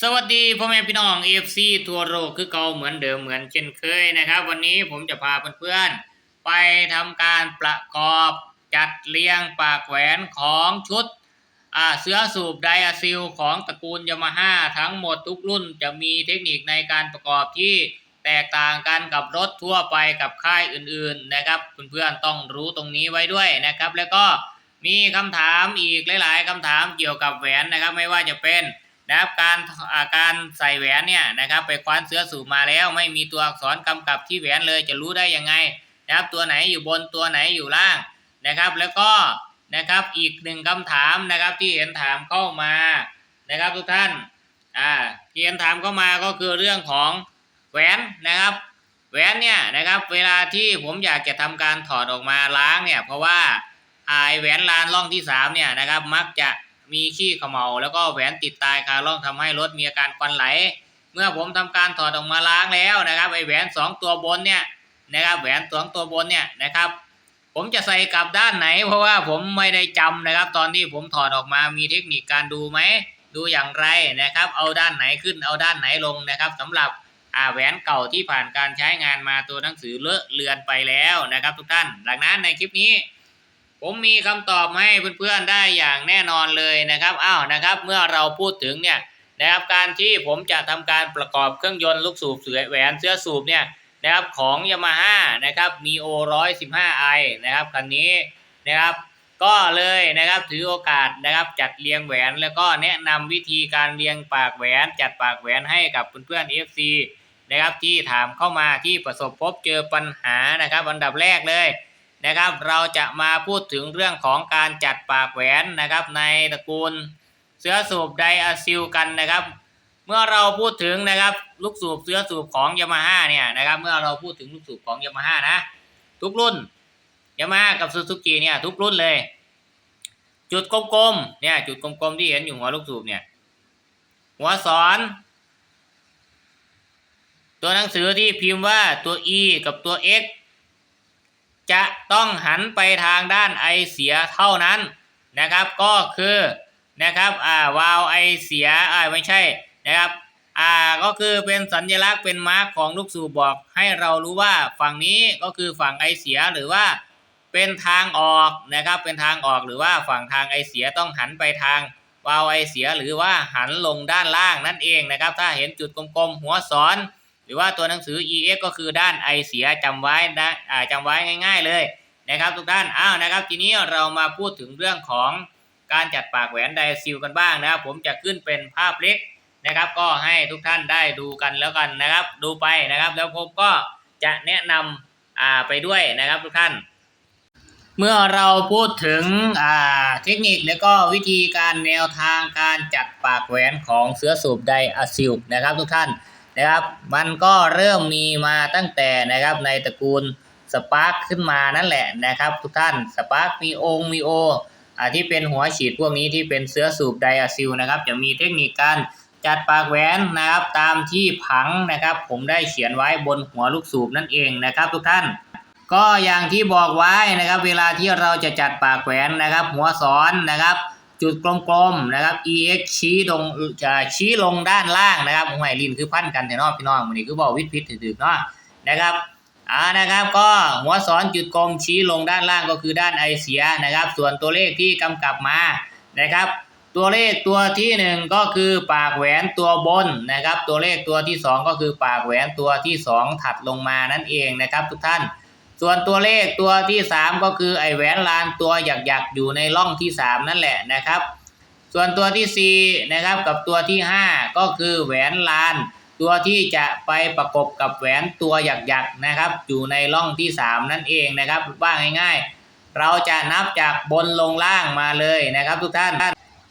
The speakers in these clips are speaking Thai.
สวัสดีพ่อแม่พี่น้อง AFC ทั่วโลกคือเก่าเหมือนเดิมเหมือนเช่นเคยนะครับ วันนี้ผมจะพาเพื่อนๆไปทำการประกอบจัดเรียงปากแหวนของชุดเสื้อสูบไดอะซิลของตระกูลยามาฮ่าทั้งหมดทุกรุ่นจะมีเทคนิคในการประกอบที่แตกต่างกันกับรถทั่วไปกับค่ายอื่นๆนะครับเพื่อนๆต้องรู้ตรงนี้ไว้ด้วยนะครับ แล้วก็มีคำถามอีกหลาย ๆคำถามเกี่ยวกับแหวนนะครับ ไม่ว่าจะเป็น นะครับการาการใส่แหวนเนี่ยนะครับไปคว้านเสื้อสูบมาแล้วไม่มีตัวอักษรกำกับที่แหวนเลยจะรู้ได้ยังไงนะครับตัวไหนอยู่บนตัวไหนอยู่ล่างนะครับ แล้วก็นะครับอีกหนึ่งคำถามนะครับที่เห็นถามเข้ามานะครับทุกท่านอ่าที่เห็นถามเข้ามาก็คือเรื่องของแหวนนะครับ แหวนเนี่ยนะครับเวลาที่ผมอยากจะทำการถอดออกมาล้างเนี่ยเพราะว่าไอแหวนลานร่องที่สามเนี่ยนะครับมักจะ มีขี้เขมเหลาแล้วก็แหวนติดตายคาร่องทำให้รถมีอาการควันไหล เมื่อผมทำการถอดออกมาล้างแล้วนะครับไอแหวนสองตัวบนเนี่ยนะครับแหวนสองตัวบนเนี่ยนะครับ ผมจะใส่กลับด้านไหน เพราะว่าผมไม่ได้จำนะครับ ตอนที่ผมถอดออกมามีเทคนิคการดูไหมดูอย่างไรนะครับ เอาด้านไหนขึ้นเอาด้านไหนลงนะครับสำหรับอาแหวนเก่าที่ผ่านการใช้งานมาตัวหนังสือเลอะเลือนไปแล้วนะครับ ทุกท่าน ดังนั้นในคลิปนี้ ผมมีคำตอบมาให้เพื่อนๆได้อย่างแน่นอนเลยนะครับอ้าวนะครับ เมื่อเราพูดถึงเนี่ยนะครับการที่ผมจะทำการประกอบเครื่องยนต์ลูกสูบเสือแหวนเสื้อสูบเนี่ยนะครับของยามาฮ่านะครับมีโอร้อยสิบห้าไอนะครับคันนี้นะครับ ก็เลยนะครับถือโอกาสนะครับจัดเรียงแหวนแล้วก็แนะนำวิธีการเรียงปากแหวน จัดปากแหวนให้กับเพื่อนๆ FC นะครับที่ถามเข้ามาที่ประสบพบเจอปัญหานะครับ อันดับแรกเลย นะครับ เราจะมาพูดถึงเรื่องของการจัดปากแหวนนะครับ ในตระกูลเสื้อสูบไดอะซิลกันนะครับ เมื่อเราพูดถึงนะครับลูกสูบเสื้อสูบของยามาฮ่าเนี่ยนะครับเมื่อเราพูดถึงลูกสูบของยามาฮ่านะทุกรุ่นยามาฮ่ากับซูซูกิเนี่ยทุกรุ่นเลย จุดกลมๆเนี่ยจุดกลมๆที่เห็นอยู่หัวลูกสูบเนี่ยหัวสอนตัวหนังสือที่พิมพ์ว่าตัว e กับตัว x จะต้องหันไปทางด้านไอเสียเท่านั้นนะครับก็คือนะครับอ่าวาล์วไอเสียอ่าไม่ใช่นะครับอ่าก็คือเป็นสัญลักษณ์เป็นมาร์กของลูกสูบบอกให้เรารู้ว่าฝั่งนี้ก็คือฝั่งไอเสียหรือว่าเป็นทางออกนะครับเป็นทางออกหรือว่าฝั่งทางไอเสียต้องหันไปทางวาล์วไอเสียหรือว่าหันลงด้านล่างนั่นเองนะครับ ถ้าเห็นจุดกลมๆหัวสอน หรือว่าตัวหนังสือ EX ก็คือด้านไอเสียจำไว้นะจำไว้ง่าย ๆ เลยนะครับ ทุกท่านอ้าวนะครับ ทีนี้เรามาพูดถึงเรื่องของการจัดปากแหวนไดซิลกันบ้างนะครับ ผมจะขึ้นเป็นภาพเล็กนะครับ ก็ให้ทุกท่านได้ดูกันแล้วกันนะครับ ดูไปนะครับ แล้วผมก็จะแนะนำอ่าไปด้วยนะครับทุกท่าน เมื่อเราพูดถึงอ่าเทคนิคแล้วก็วิธีการแนวทางการจัดปากแหวนของเสื้อสูบไดอะซิลนะครับ ทุกท่าน นะครับ มันก็เริ่มมีมาตั้งแต่นะครับในตระกูลสปาร์คขึ้นมานั่นแหละนะครับ ทุกท่านสปาร์คมีองมีโออ่าที่เป็นหัวฉีดพวกนี้ที่เป็นเสื้อสูบไดอะซิลนะครับ จะมีเทคนิคการจัดปากแหวนนะครับ ตามที่ผังนะครับ ผมได้เขียนไว้บนหัวลูกสูบนั่นเองนะครับ ทุกท่าน ก็อย่างที่บอกไว้นะครับ เวลาที่เราจะจัดปากแหวนนะครับ หัวสอนนะครับ จุดกลมๆนะครับ ex ชี้ลงจะชี้ลงด้านล่างนะครับหวยลินคือพันกันแต่นอกพี่น้องมันนี่คือบอกวิทย์พิษถือๆเนาะนะครับอ่านะครับก็หัวสอนจุดกลมชี้ลงด้านล่างก็คือด้านไอเสียนะครับ ส่วนตัวเลขที่กำกับมานะครับ ตัวเลขตัวที่หนึ่งก็คือปากแหวนตัวบนนะครับ ตัวเลขตัวที่สองก็คือปากแหวนตัวที่สองถัดลงมานั่นเองนะครับ ทุกท่าน ส่วนตัวเลขตัวที่สามก็คือไอแหวนลานตัวหยักๆอยู่ในร่องที่สามนั่นแหละนะครับ ส่วนตัวที่สี่นะครับกับตัวที่ห้าก็คือแหวนลาน ตัวที่จะไปประกบกับแหวนตัวหยักๆนะครับ อยู่ในร่องที่สามนั่นเองนะครับว่าง่ายๆ เราจะนับจากบนลงล่างมาเลยนะครับทุกท่าน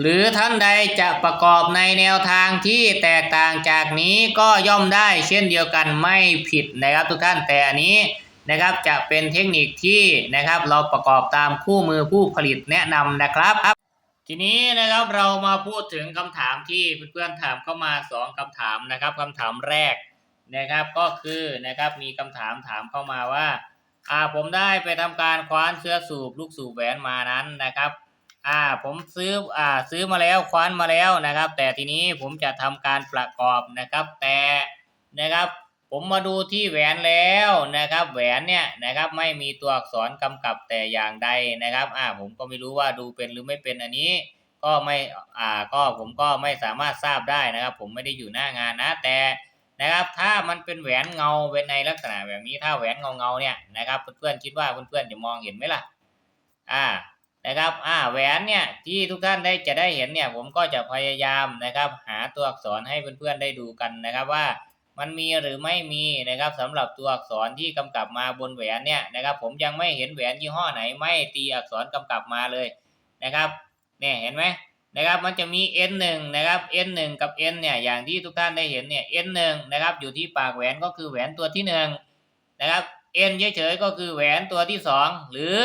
หรือท่านใดจะประกอบในแนวทางที่แตกต่างจากนี้ก็ย่อมได้เช่นเดียวกันไม่ผิดนะครับทุกท่านแต่อันนี้ นะครับจะเป็นเทคนิคที่นะครับเราประกอบตามคู่มือผู้ผลิตแนะนำนะครับ ทีนี้นะครับเรามาพูดถึงคำถามที่เพื่อนๆถามเข้ามาสองคำถามนะครับคำถามแรกนะครับก็คือนะครับมีคำถามถามเข้ามาว่าอ่าผมได้ไปทำการคว้านเสื้อสูบลูกสูบแหวนมานั้นนะครับอ่าผมซื้ออ่าซื้อมาแล้วคว้านมาแล้วนะครับ แต่ทีนี้ผมจะทำการประกอบนะครับ แต่นะครับ ผมมาดูที่แหวนแล้วนะครับ แหวนเนี่ยนะครับไม่มีตัวอักษรกำกับแต่อย่างใดนะครับอ่าผมก็ไม่รู้ว่าดูเป็นหรือไม่เป็นอันนี้ ก็ไม่อ่าก็ผมก็ไม่สามารถทราบได้นะครับ ผมไม่ได้อยู่หน้างานนะแต่นะครับถ้ามันเป็นแหวนเงาเป็นในลักษณะแบบนี้ถ้าแหวนเงาเงาเนี่ยนะครับเพื่อนๆคิดว่าเพื่อนๆจะมองเห็นไหมล่ะอ่านะครับอ่าแหวนเนี่ยที่ทุกท่านได้จะได้เห็นเนี่ยผมก็จะพยายามนะครับ หาตัวอักษรให้เพื่อนๆได้ดูกันนะครับว่า มันมีหรือไม่มีนะครับสำหรับตัวอักษรที่กำกับมาบนแหวนเนี่ยนะครับผมยังไม่เห็นแหวนยี่ห้อไหนไม่ตีอักษรกำกับมาเลยนะครับเนี่ยเห็นไหมนะครับมันจะมี n 1 นะครับ n 1 กับ n เนี่ยอย่างที่ทุกท่านได้เห็นเนี่ย n 1 นะครับอยู่ที่ปากแหวนก็คือแหวนตัวที่หนึ่งนะครับ n เฉยๆก็คือแหวนตัวที่สองหรือ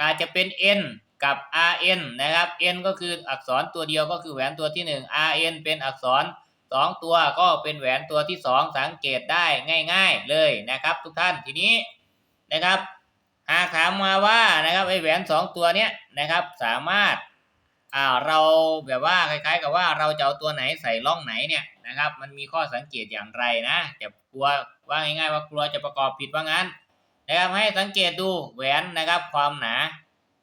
อาจจะเป็น n กับ rn นะครับ n ก็คืออักษรตัวเดียวก็คือแหวนตัวที่หนึ่ง rn เป็นอักษร สองตัวก็เป็นแหวนตัวที่สองสังเกตได้ง่าย ๆเลยนะครับ ทุกท่านทีนี้นะครับ หากถามมาว่านะครับไอแหวนสองตัวเนี้ยนะครับ สามารถอ่าเราแบบว่าคล้าย ๆ กับว่าเราจะเอาตัวไหนใส่ร่องไหนเนี่ยนะครับ มันมีข้อสังเกตอย่างไรนะจะกลัวว่าง่ายๆว่ากลัวจะประกอบผิดว่างั้นนะครับให้สังเกตดูแหวนนะครับความหนา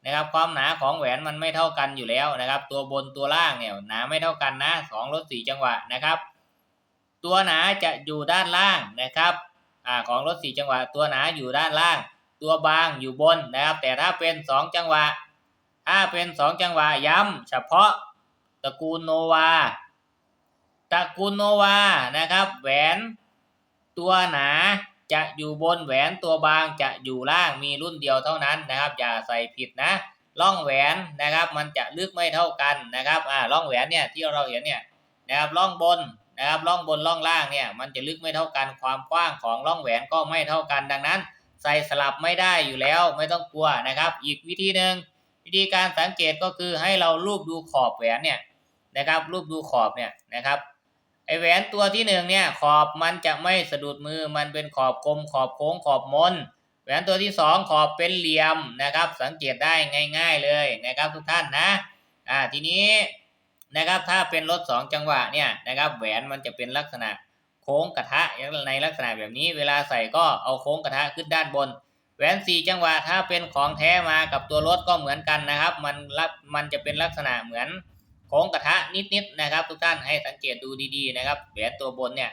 นะครับความหนาของแหวนมันไม่เท่ากันอยู่แล้วนะครับ ตัวบนตัวล่างเนี่ยหนาไม่เท่ากันนะสองรถสี่จังหวะนะครับ ตัวหนาจะอยู่ด้านล่างนะครับอ่าของรถสี่จังหวะ ตัวหนาอยู่ด้านล่าง ตัวบางอยู่บนนะครับ แต่ถ้าเป็นสองจังหวะ ถ้าเป็นสองจังหวะย้ำเฉพาะตระกูลโนวาตระกูลโนวานะครับ แหวนตัวหนา จะอยู่บนแหวนตัวบางจะอยู่ล่างมีรุ่นเดียวเท่านั้นนะครับ อย่าใส่ผิดนะร่องแหวนนะครับมันจะลึกไม่เท่ากันนะครับอ่าร่องแหวนเนี่ยที่เราเห็นเนี่ยนะครับร่องบนนะครับร่องบนร่องล่างเนี่ยมันจะลึกไม่เท่ากันความกว้างของร่องแหวนก็ไม่เท่ากันดังนั้น ใส่สลับไม่ได้อยู่แล้วไม่ต้องกลัวนะครับ อีกวิธีหนึ่งวิธีการสังเกตก็คือให้เรารูปดูขอบแหวนเนี่ยนะครับรูปดูขอบเนี่ยนะครับ ไอแหวนตัวที่หนึ่งเนี่ยขอบมันจะไม่สะดุดมือมันเป็นขอบกลมขอบโค้งขอบมนแหวนตัวที่สองขอบเป็นเหลี่ยมนะครับ สังเกตได้ง่าย ๆเลยนะครับทุกท่านนะอ่าทีนี้นะครับถ้าเป็นรถสองจังหวะเนี่ยนะครับแหวนมันจะเป็นลักษณะโค้งกระทะในลักษณะแบบนี้ เวลาใส่ก็เอาโค้งกระทะขึ้นด้านบน แหวนสี่จังหวะถ้าเป็นของแท้มากับตัวรถก็เหมือนกันนะครับ มันรับมันจะเป็นลักษณะเหมือน โค้งกระทะนิดๆนะครับ ทุกท่านให้สังเกตดูดีๆนะครับแหวนตัวบนเนี่ย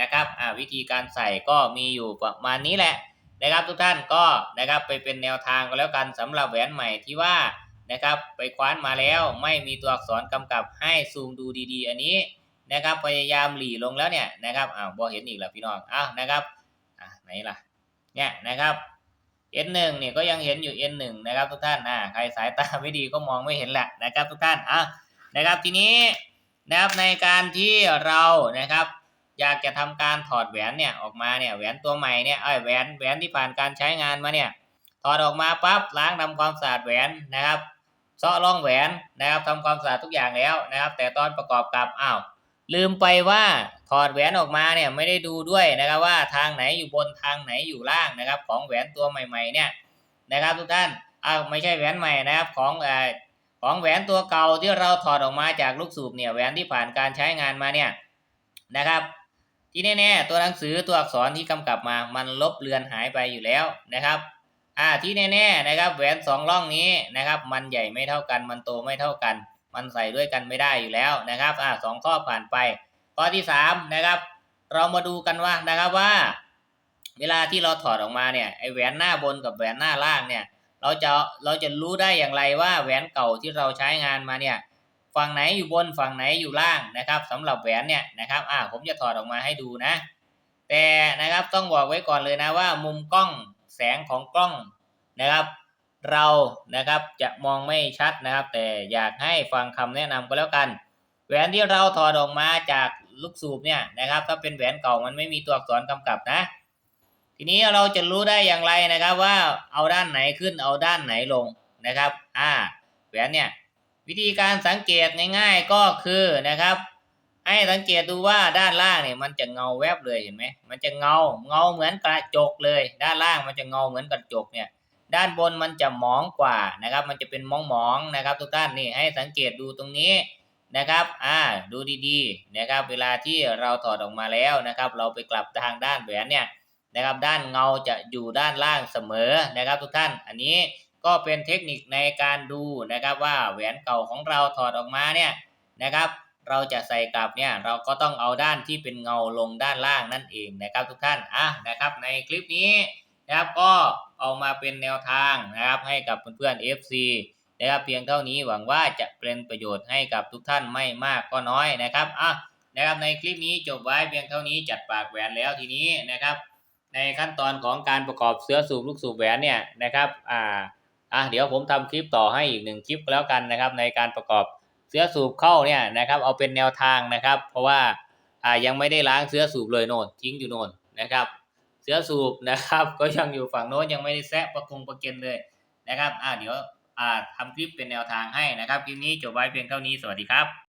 นะครับวิธีการใส่ก็มีอยู่ประมาณนี้แหละนะครับทุกท่านก็นะครับไปเป็นแนวทางก็แล้วกันสำหรับแหวนใหม่ที่ว่านะครับไปคว้านมาแล้วไม่มีตัวอักษรกำกับให้ซูมดูดีๆ อันนี้นะครับพยายามหลีลงแล้วเนี่ยนะครับอ้าวบอเห็นอีกแล้วพี่น้องอ้าวนะครับอะไหนล่ะเนี่ยนะครับ N1 เนี่ยก็ยังเห็นอยู่ N1 นะครับทุกท่านอ่าใครสายตาไม่ดีก็มองไม่เห็นแหละนะครับทุกท่านอะ นะครับทีนี้นะครับในการที่เรานะครับอยากจะทำการถอดแหวนเนี่ยออกมาเนี่ยแหวนตัวใหม่เนี่ยเอ้แหวนแหวนที่ผ่านการใช้งานมาเนี่ยถอดออกมาปั๊บล้างทำความสะอาดแหวนนะครับเซาะร่องแหวนนะครับทำความสะอาดทุกอย่างแล้วนะครับ แต่ตอนประกอบกับอ้าวลืมไปว่าถอดแหวนออกมาเนี่ยไม่ได้ดูด้วยนะครับว่าทางไหนอยู่บนทางไหนอยู่ล่างนะครับ ของแหวนตัวใหม่ ๆเนี่ยนะครับ ทุกท่านอ้าวไม่ใช่แหวนใหม่นะครับของเอ่อ ของแหวนตัวเก่าที่เราถอดออกมาจากลูกสูบเนี่ยแหวนที่ผ่านการใช้งานมาเนี่ยนะครับ ที่แน่ๆตัวหนังสือตัวอักษรที่กำกับมามันลบเลือนหายไปอยู่แล้วนะครับอ่าที่แน่ๆนะครับแหวนสองร่องนี้นะครับ มันใหญ่ไม่เท่ากัน มันโตไม่เท่ากัน มันใส่ด้วยกันไม่ได้อยู่แล้วนะครับอ่าสองข้อผ่านไป ข้อที่สามนะครับ เรามาดูกันว่านะครับว่า เวลาที่เราถอดออกมาเนี่ยไอแหวนหน้าบนกับแหวนหน้าล่างเนี่ย เราจะเราจะรู้ได้อย่างไรว่าแหวนเก่าที่เราใช้งานมาเนี่ยฝั่งไหนอยู่บนฝั่งไหนอยู่ล่างนะครับสำหรับแหวนเนี่ยนะครับอ่าผมจะถอดออกมาให้ดูนะ แต่นะครับต้องบอกไว้ก่อนเลยนะว่า มุมกล้องแสงของกล้องนะครับ เรานะครับจะมองไม่ชัดนะครับ แต่อยากให้ฟังคำแนะนำก็แล้วกันแหวนที่เราถอดออกมาจากลูกสูบเนี่ยนะครับ ถ้าเป็นแหวนเก่ามันไม่มีตัวอักษรกำกับนะ ทีนี้เราจะรู้ได้อย่างไรนะครับว่าเอาด้านไหนขึ้นเอาด้านไหนลงนะครับ อ่า แหวนเนี่ยวิธีการสังเกตง่ายๆก็คือนะครับ ให้สังเกตดูว่าด้านล่างเนี่ยมันจะเงาแวบเลยเห็นไหมมันจะเงาเงาเหมือนกระจกเลย ด้านล่างมันจะเงาเหมือนกระจกเนี่ย ด้านบนมันจะหมองกว่านะครับ มันจะเป็นมองมองๆนะครับ ทุกท่านนี่ให้สังเกตดูตรงนี้นะครับ อ่า ดูดีๆนะครับ เวลาที่เราถอดออกมาแล้วนะครับ เราไปกลับทางด้านแหวนเนี่ย นะครับด้านเงาจะอยู่ด้านล่างเสมอนะครับ ทุกท่านอันนี้ก็เป็นเทคนิคในการดูนะครับว่าแหวนเก่าของเราถอดออกมาเนี่ยนะครับ เราจะใส่กลับเนี่ยเราก็ต้องเอาด้านที่เป็นเงาลงด้านล่างนั่นเองนะครับทุกท่านอะนะครับในคลิปนี้นะครับก็เอามาเป็นแนวทางนะครับให้กับเพื่อนๆ FC นะครับเพียงเท่านี้หวังว่าจะเป็นประโยชน์ให้กับทุกท่านไม่มากก็น้อยนะครับอะนะครับในคลิปนี้จบไว้เพียงเท่านี้จัดปากแหวนแล้วทีนี้นะครับ ในขั้นตอนของการประกอบเสื้อสูบลูกสูบแหวนเนี่ยนะครับอ่าอะเดี๋ยวผมทำคลิปต่อให้อีกหนึ่งคลิปแล้วกันนะครับ ในการประกอบเสื้อสูบเข้าเนี่ยนะครับ เอาเป็นแนวทางนะครับ เพราะว่าอ่ายังไม่ได้ล้างเสื้อสูบเลยโน่นทิ้งอยู่โน่นนะครับ เสื้อสูบนะครับ ก็ยังอยู่ฝั่งโน้นยังไม่ได้แซะประกงประเก็นเลยนะครับอ่าเดี๋ยวอ่าทำคลิปเป็นแนวทางให้นะครับคลิปนี้จบไว้เพียงเท่านี้สวัสดีครับ